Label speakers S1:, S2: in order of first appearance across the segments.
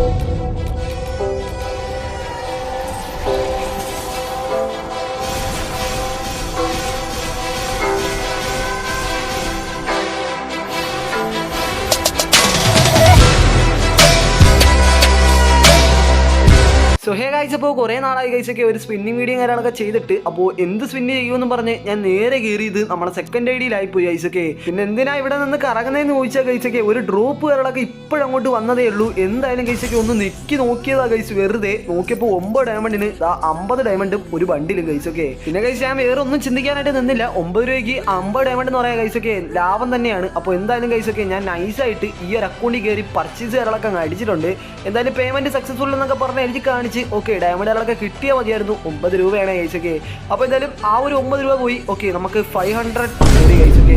S1: thank you so hey guys അപ്പോൾ കുറേ നാളായി ഗൈസൊക്കെ ഒരു സ്പിന്നിങ് വീഡിയോ കാര്യങ്ങളൊക്കെ ചെയ്തിട്ട് അപ്പോൾ എന്ത് സ്പിന്ന് ചെയ്യുമെന്ന് പറഞ്ഞ് ഞാൻ നേരെ കയറിയത് നമ്മുടെ സെക്കൻഡ് ഐ ഡിയിലായി പോയി ഗൈസൊക്കെ പിന്നെ എന്തിനാ ഇവിടെ നിന്ന് കറങ്ങുന്നതെന്ന് ചോദിച്ചാൽ ഗൈസൊക്കെ ഒരു ഡ്രോപ്പ് കാര്യങ്ങളൊക്കെ ഇപ്പോഴങ്ങോട്ട് വന്നതേ ഉള്ളൂ. എന്തായാലും ഗൈസൊക്കെ ഒന്ന് നെക്കി നോക്കിയതാ ഗൈസ് വെറുതെ. നോക്കിയപ്പോൾ ഒമ്പത് ഡയമണ്ടിന് ആ അമ്പത് ഡയമണ്ടും ഒരു ബണ്ടിലും ഗൈസൊക്കെ പിന്നെ ഗൈസ് ഞാൻ വേറെ ഒന്നും ചിന്തിക്കാനായിട്ട് നിന്നില്ല. ഒമ്പത് രൂപയ്ക്ക് അമ്പത് ഡയമണ്ട് എന്ന് പറയാൻ ഗൈസൊക്കെ ലാഭം തന്നെയാണ്. അപ്പോൾ എന്തായാലും ഗൈസൊക്കെ ഞാൻ നൈസായിട്ട് ഈ ഒരു അക്കൗണ്ടിൽ കയറി പർച്ചേസ് കാര്യങ്ങളൊക്കെ അങ്ങ് അടിച്ചിട്ടുണ്ട്. എന്തായാലും പേയ്മെന്റ് സക്സസ്ഫുൾ എന്നൊക്കെ പറഞ്ഞ് എനിക്ക് കാണിച്ച്. ഓക്കെ ഡയമണ്ട് ഡയമണ്ടുകളൊക്കെ കിട്ടിയാൽ മതിയായിരുന്നു. ഒമ്പത് രൂപയാണ് കഴിച്ചൊക്കെ അപ്പോൾ എന്തായാലും ആ ഒരു ഒമ്പത് രൂപ പോയി. ഓക്കെ നമുക്ക് ഫൈവ് ഹൺഡ്രഡ് കഴിച്ചൊക്കെ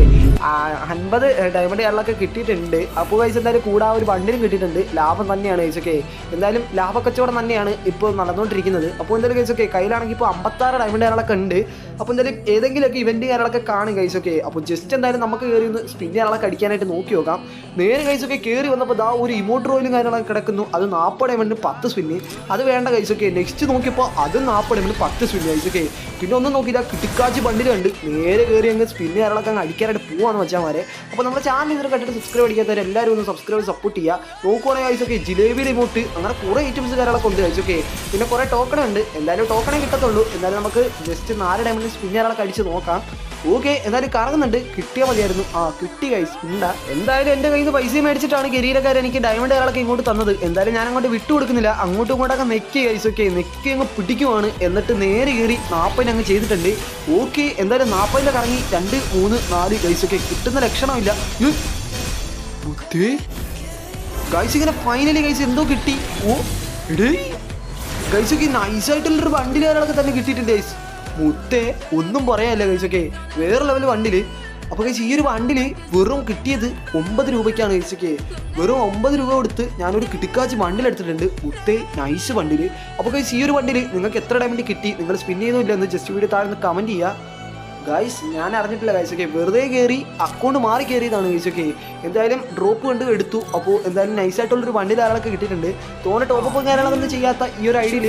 S1: അൻപത് ഡയമണ്ട് കാര്യങ്ങളൊക്കെ കിട്ടിയിട്ടുണ്ട്. അപ്പോൾ കഴിച്ച് എന്തായാലും കൂടെ ആ ഒരു ബണ്ടിലും കിട്ടിയിട്ടുണ്ട്. ലാഭം തന്നെയാണ് കഴിച്ചൊക്കെ എന്തായാലും ലാഭക്കച്ചവടം തന്നെയാണ് ഇപ്പോൾ നടന്നുകൊണ്ടിരിക്കുന്നത് അപ്പോൾ എന്തായാലും കഴിച്ചൊക്കെ കയ്യിലാണെങ്കിൽ ഇപ്പോൾ അമ്പത്താറ് ഡയമണ്ട് കാര്യങ്ങളൊക്കെ ഉണ്ട്. അപ്പോൾ എന്തായാലും ഏതെങ്കിലുമൊക്കെ ഇവന്റ് കാര്യങ്ങളൊക്കെ കാണും കഴിച്ചൊക്കെ അപ്പോൾ ജസ്റ്റ് എന്തായാലും നമുക്ക് കയറി ഒന്ന് സ്പിൻ കാര്യങ്ങളൊക്കെ അടിക്കാനായിട്ട് നോക്കി നോക്കാം. നേരെ കഴിച്ചൊക്കെ കയറി വന്നപ്പോൾ ദാ ഒരു ഇമോട്ട് റോയിലും കാര്യങ്ങളൊക്കെ കിടക്കുന്നു. അത് നാൽപ്പത് ഡയമണ്ട് പത്ത് സ്പിന്ന് അത് വേണ്ട കഴിച്ചൊക്കെ നെക്സ്റ്റ് നോക്കിയപ്പോൾ അത് നാൽപ്പത് ഡയമണ്ട് പത്ത് സ്പിന്ന് കഴിച്ചൊക്കെ പിന്നെ ഒന്നും നോക്കിയില്ല കിട്ടിക്കാച്ചി ബണ്ടിൽ കണ്ട് നേരെ കയറി അങ്ങ് സ്പിന്ന് കാര്യങ്ങളൊക്കെ അങ്ങ് അടിക്കാനായിട്ട് പോവാന്ന് വെച്ചാൽ അപ്പോൾ നമ്മുടെ ചാനൽ ഇതിനെ കണ്ടിട്ട് സബ്സ്ക്രൈബ് അടിക്കാത്തവർ എല്ലാവരും ഒന്ന് സബ്സ്ക്രൈബ് സപ്പോർട്ട് ചെയ്യുക നോക്കുവാണെങ്കിൽ കഴിച്ചൊക്കെ ജിലേബി ഇമോട്ട് അങ്ങനെ കുറേ ഐറ്റംസ് കാര്യങ്ങളൊക്കെ ഉണ്ട് കഴിച്ചൊക്കെ പിന്നെ കുറേ ടോക്കൺ ഉണ്ട്. എന്തായാലും ടോക്കണേ കിട്ടത്തുള്ളൂ. എന്തായാലും നമുക്ക് ജസ്റ്റ് നാല് ഡയമണ്ട് സ്പിന്ന് കാര്യങ്ങളൊക്കെ അടിച്ച് നോക്കാം. ഓക്കെ എന്തായാലും കറങ്ങുന്നുണ്ട്. കിട്ടിയാൽ മതിയായിരുന്നു. ആ കിട്ടി കൈസ് ഉണ്ടാ എന്തായാലും എന്റെ കയ്യിൽ നിന്ന് പൈസ മേടിച്ചിട്ടാണ് ഗരീരക്കാരൻ എനിക്ക് ഡയമണ്ട് അയാളൊക്കെ ഇങ്ങോട്ട് തന്നത്. എന്തായാലും ഞാൻ അങ്ങോട്ട് വിട്ടു കൊടുക്കുന്നില്ല. അങ്ങോട്ടും ഇങ്ങോട്ടൊക്കെ നെക്കി ഗൈസ് ഒക്കെ നെക്കി അങ്ങ് പിടിക്കുവാണ്. എന്നിട്ട് നേരെ കയറി നാൽപ്പതിന് അങ്ങ് ചെയ്തിട്ടുണ്ട്. ഓക്കെ എന്തായാലും നാൽപ്പതിന്റെ കറങ്ങി രണ്ട് മൂന്ന് നാല് ഗൈസ് ഒക്കെ കിട്ടുന്ന ലക്ഷണമില്ല. ഗൈസ് ഇങ്ങനെ ഫൈനലി ഗൈസ് എന്തോ കിട്ടി. ഓ എടേ. ഗൈസ് ഒക്കെ നൈസായിട്ടുള്ളൊരു കാര്യങ്ങളൊക്കെ തന്നെ കിട്ടിയിട്ടുണ്ട് ഗൈസ് മുത്തേ ഒന്നും പറയാനില്ല ഗൈസ് ഒക്കെ. വേറെ ലെവൽ വണ്ടിയിൽ അപ്പോൾ ഈ ഒരു വണ്ടിൽ വെറും കിട്ടിയത് ഒമ്പത് രൂപയ്ക്കാണ് ഒക്കെ. വെറും ഒമ്പത് രൂപ കൊടുത്ത് ഞാനൊരു കിട്ടിക്കാച്ച് വണ്ടിലെടുത്തിട്ടുണ്ട് മുത്തേ നൈസ് വണ്ടിയിൽ അപ്പോൾ ഈ ഒരു വണ്ടിയിൽ നിങ്ങൾക്ക് എത്ര ഡയമണ്ട് കിട്ടി? നിങ്ങൾ സ്പിൻ ചെയ്യുന്നില്ല എന്ന് ജസ്റ്റ് വീഡിയോ താഴെ കമന്റ് ചെയ്യുക ഗായ്സ് ഞാൻ അറിഞ്ഞിട്ടില്ല ഗായ്സ് ഒക്കെ. വെറുതെ കയറി അക്കൗണ്ട് മാറി കയറിയതാണ് ഗൈസ് ഒക്കെ. എന്തായാലും ഡ്രോപ്പ് കണ്ട് എടുത്തു. അപ്പോൾ എന്തായാലും നൈസായിട്ടുള്ളൊരു വണ്ടി ധാരാളമൊക്കെ കിട്ടിയിട്ടുണ്ട്. തോന്നെ ടോപ്പും കാര്യങ്ങളൊന്നും ചെയ്യാത്ത ഈ ഒരു ഐഡിയയിൽ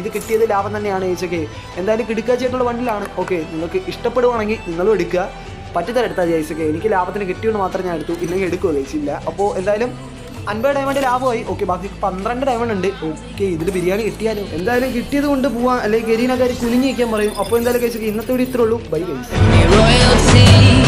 S1: ഇത് കിട്ടിയത് ലാഭം തന്നെയാണ് ഗൈസ് ഒക്കെ. എന്തായാലും കിടുക്കാച്ചിട്ടുള്ള വണ്ടിയിലാണ്. ഓക്കെ നിങ്ങൾക്ക് ഇഷ്ടപ്പെടുവാണെങ്കിൽ നിങ്ങളും എടുക്കുക. പറ്റിത്തരം എടുത്താൽ ഒക്കെ എനിക്ക് ലാഭത്തിന് കിട്ടിയെന്ന് മാത്രം ഞാൻ എടുത്തു. ഇല്ലെങ്കിൽ എടുക്കുമോ ഗൈസ് ഇല്ല അപ്പോൾ എന്തായാലും അൻപത് ഡയമണ്ട് ലാഭമായി. ഓക്കെ ബാക്കി പന്ത്രണ്ട് ഡയമണ്ട് ഉണ്ട്. ഓക്കെ ഇതിൽ ബിരിയാണി കിട്ടിയാലും? എന്തായാലും കിട്ടിയത് കൊണ്ട് പോവാം. അല്ലെങ്കിൽ ഗരീനക്കാർ കുനിഞ്ഞ് വയ്ക്കാൻ പറയും. അപ്പോൾ എന്തായാലും കഴിച്ചൊക്കെ ഇന്നത്തെ വീട് ഇത്രേ ഉള്ളൂ. By
S2: Royal